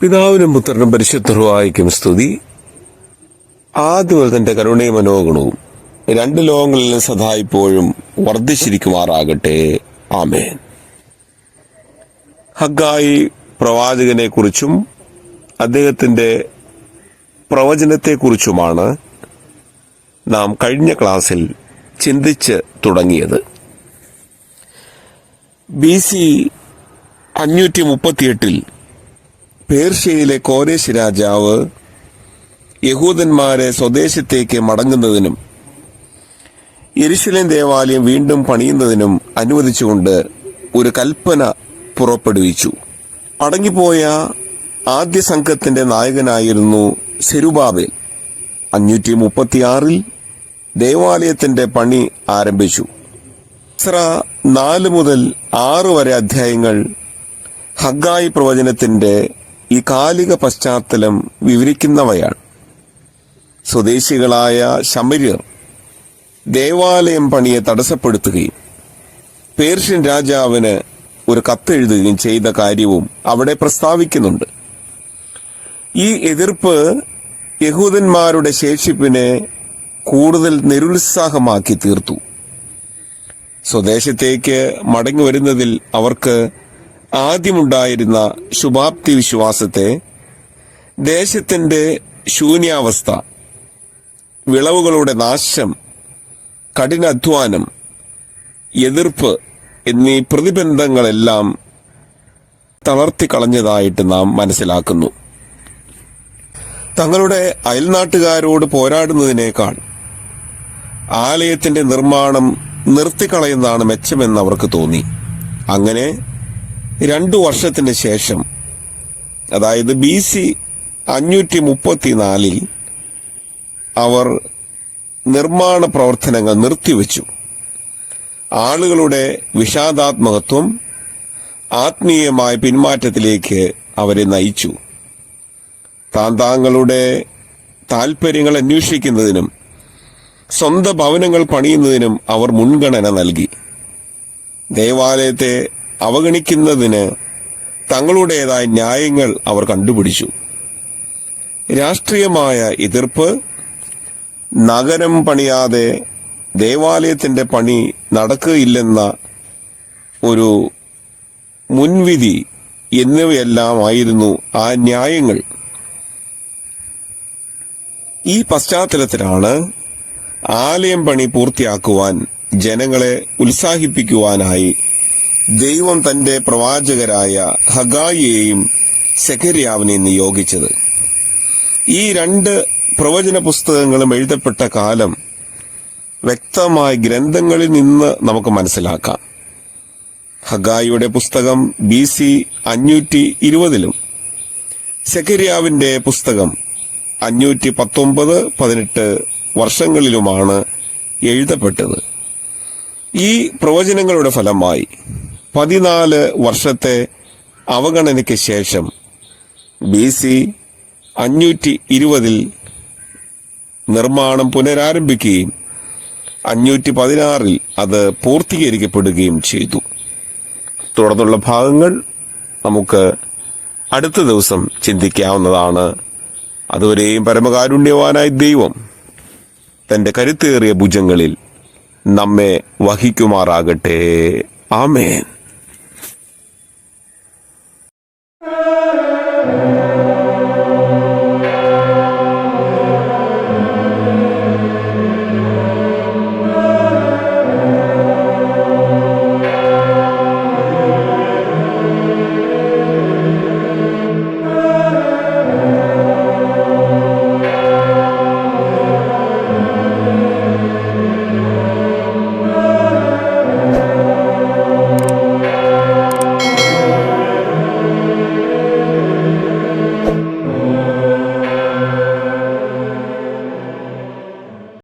പിതാവിനും പുത്രനും പരിശുദ്ധർവായിക്കും സ്തുതി. ആദ്യം തന്റെ കരുണയും മനോഗുണവും രണ്ട് ലോകങ്ങളിലും സദാ ഇപ്പോഴും വർദ്ധിച്ചിരിക്കുമാറാകട്ടെ. ആമേൻ. ഹഗായി പ്രവാചകനെ കുറിച്ചും അദ്ദേഹത്തിന്റെ പ്രവചനത്തെക്കുറിച്ചുമാണ് നാം കഴിഞ്ഞ ക്ലാസ്സിൽ ചിന്തിച്ച് തുടങ്ങിയത്. ബി സി അഞ്ഞൂറ്റി മുപ്പത്തിയെട്ടിൽ പേർഷ്യയിലെ കോരേശ് രാജാവ് യഹൂദന്മാരെ സ്വദേശത്തേക്ക് മടങ്ങുന്നതിനും യെരുശലേം ദേവാലയം വീണ്ടും പണിയുന്നതിനും അനുവദിച്ചുകൊണ്ട് ഒരു കൽപ്പന പുറപ്പെടുവിച്ചു. അടങ്ങിപ്പോയ ആദ്യ സംഘത്തിന്റെ നായകനായിരുന്നു സെരുബാബേൽ. അഞ്ഞൂറ്റി മുപ്പത്തിയാറിൽ ദേവാലയത്തിന്റെ പണി ആരംഭിച്ചു. ഇസ്ര നാല് മുതൽ ആറ് വരെ അധ്യായങ്ങൾ ഹഗായി പ്രവചനത്തിന്റെ ഈ കാലിക പശ്ചാത്തലം വിവരിക്കുന്നവയാണ്. സ്വദേശികളായ ശമര്യർ ദേവാലയം പണിയെ തടസ്സപ്പെടുത്തുകയും പേർഷ്യൻ രാജാവിന് ഒരു കത്തെഴുതുകയും ചെയ്ത കാര്യവും അവിടെ പ്രസ്താവിക്കുന്നുണ്ട്. ഈ എതിർപ്പ് യഹൂദന്മാരുടെ ശേഷിപ്പിനെ കൂടുതൽ നിരുത്സാഹമാക്കി തീർത്തു. സ്വദേശത്തേക്ക് മടങ്ങി വരുന്നതിൽ അവർക്ക് ആദ്യമുണ്ടായിരുന്ന ശുഭാപ്തി വിശ്വാസത്തെ ദേശത്തിന്റെ ശൂന്യാവസ്ഥ വിളവുകളുടെ നാശം കഠിനാധ്വാനം എതിർപ്പ് എന്നീ പ്രതിബന്ധങ്ങളെല്ലാം തളർത്തിക്കളഞ്ഞതായിട്ട് നാം മനസ്സിലാക്കുന്നു. തങ്ങളുടെ അയൽനാട്ടുകാരോട് പോരാടുന്നതിനേക്കാൾ ആലയത്തിന്റെ നിർമ്മാണം നിർത്തിക്കളയുന്നതാണ് മെച്ചമെന്ന് അവർക്ക് തോന്നി. അങ്ങനെ രണ്ടു വർഷത്തിന് ശേഷം അതായത് ബി സി അഞ്ഞൂറ്റി മുപ്പത്തിനാലിൽ അവർ നിർമ്മാണ പ്രവർത്തനങ്ങൾ നിർത്തിവെച്ചു. ആളുകളുടെ വിഷാദാത്മകത്വം ആത്മീയമായ പിന്മാറ്റത്തിലേക്ക് അവരെ നയിച്ചു. താന്താങ്ങളുടെ താങ്കളുടെ താൽപ്പര്യങ്ങൾ അന്വേഷിക്കുന്നതിനും സ്വന്തം ഭവനങ്ങൾ പണിയുന്നതിനും അവർ മുൻഗണന നൽകി. ദേവാലയത്തെ അവഗണിക്കുന്നതിന് തങ്ങളുടേതായ ന്യായങ്ങൾ അവർ കണ്ടുപിടിച്ചു. രാഷ്ട്രീയമായ എതിർപ്പ് നഗരം പണിയാതെ ദേവാലയത്തിന്റെ പണി നടക്കുകയില്ലെന്ന ഒരു മുൻവിധി എന്നിവയെല്ലാമായിരുന്നു ആ ന്യായങ്ങൾ. ഈ പശ്ചാത്തലത്തിലാണ് ആലയം പണി പൂർത്തിയാക്കുവാൻ ജനങ്ങളെ ഉത്സാഹിപ്പിക്കുവാനായി ദൈവം തന്റെ പ്രവാചകരായ ഹഗായിയെയും സെഖര്യാവിനെയും നിയോഗിച്ചത്. ഈ രണ്ട് പ്രവചന പുസ്തകങ്ങളും എഴുതപ്പെട്ട കാലം വ്യക്തമായ ഗ്രന്ഥങ്ങളിൽ നിന്ന് നമുക്ക് മനസ്സിലാക്കാം. ഹഗായിയുടെ പുസ്തകം ബി സി അഞ്ഞൂറ്റി ഇരുപതിലും സെക്കരിയാവിന്റെ പുസ്തകം അഞ്ഞൂറ്റി പത്തൊമ്പത് പതിനെട്ട് വർഷങ്ങളിലുമാണ് എഴുതപ്പെട്ടത്. ഈ പ്രവചനങ്ങളുടെ ഫലമായി പതിനാല് വർഷത്തെ അവഗണനയ്ക്ക് ശേഷം ബി സി അഞ്ഞൂറ്റി ഇരുപതിൽ നിർമ്മാണം പുനരാരംഭിക്കുകയും അഞ്ഞൂറ്റി പതിനാറിൽ അത് പൂർത്തീകരിക്കപ്പെടുകയും ചെയ്തു. തുടർന്നുള്ള ഭാഗങ്ങൾ നമുക്ക് അടുത്ത ദിവസം ചിന്തിക്കാവുന്നതാണ്. അതുവരെയും പരമകാരുണ്യവാനായ ദൈവം തന്റെ കരുത്തേറിയ ഭുജങ്ങളിൽ നമ്മെ വഹിക്കുമാറാകട്ടെ. ആമേൻ.